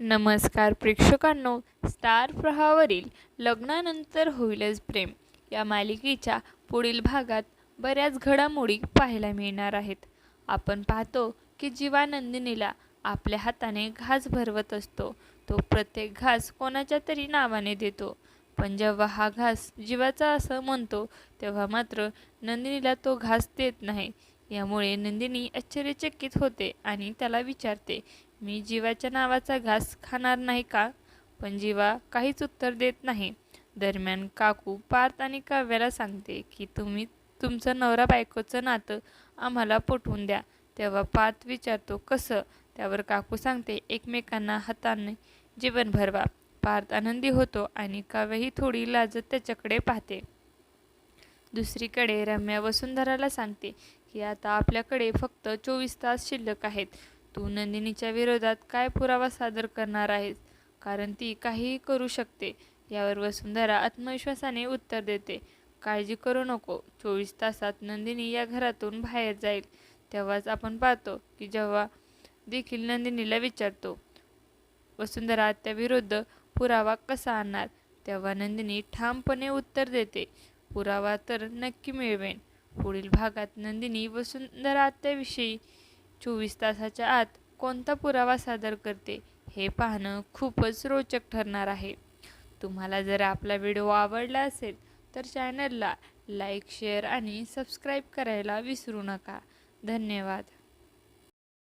नमस्कार प्रेक्षकांनो स्टार प्रवाहावरील लग्नानंतर होईलच प्रेम. या मालिकेच्या पुढील भागात बऱ्याच घडामोडी पाहायला मिळणार आहेत. आपण पाहतो की जीवानंदिनीला आपल्या हाताने घास भरवत असतो. तो प्रत्येक घास कोणाच्या तरी नावाने देतो. पण जेव्हा हा घास जीवाचा असं म्हणतो तेव्हा मात्र नंदिनीला तो घास देत नाही. यामुळे नंदिनी आश्चर्यचकित होते आणि त्याला विचारते मी जीवाच्या नावाचा घास खाणार नाही का? पण जीवा काहीच उत्तर देत नाही. दरम्यान काकू पार्थ आणि काव्याला सांगते की तुम्ही तुमचं नवरा बायकोचं नातं आम्हाला पटवून द्या. तेव्हा पार्थ विचारतो कसं? त्यावर काकू सांगते एकमेकांना हाताने जीवन भरवा. पार्थ आनंदी होतो आणि काव्यही थोडी लाजत त्याच्याकडे पाहते. दुसरीकडे रम्या वसुंधराला सांगते की आता आपल्याकडे फक्त चोवीस तास शिल्लक आहेत. तू नंदिनीच्या विरोधात काय पुरावा सादर करणार आहेस? कारण ती काहीही करू शकते. यावर वसुंधरा आत्मविश्वासाने उत्तर देते. काळजी करू नको. चोवीस तासात नंदिनी या घरातून बाहेर जाईल. तेव्हाच आपण पाहतो की जेव्हा देखील नंदिनीला विचारतो वसुंधरा त्याविरुद्ध पुरावा कसा आणणार? तेव्हा नंदिनी ठामपणे उत्तर देते पुरावा तर नक्की मिळवेन. पुढील भागात नंदिनी वसुंधरा आत्याविषयी चोवीस तासाच्या आत कोणता पुरावा सादर करते हे पाहणं खूपच रोचक ठरणार आहे. तुम्हाला जर आपला व्हिडिओ आवडला असेल तर चॅनलला लाईक शेअर आणि सबस्क्राईब करायला विसरू नका. धन्यवाद.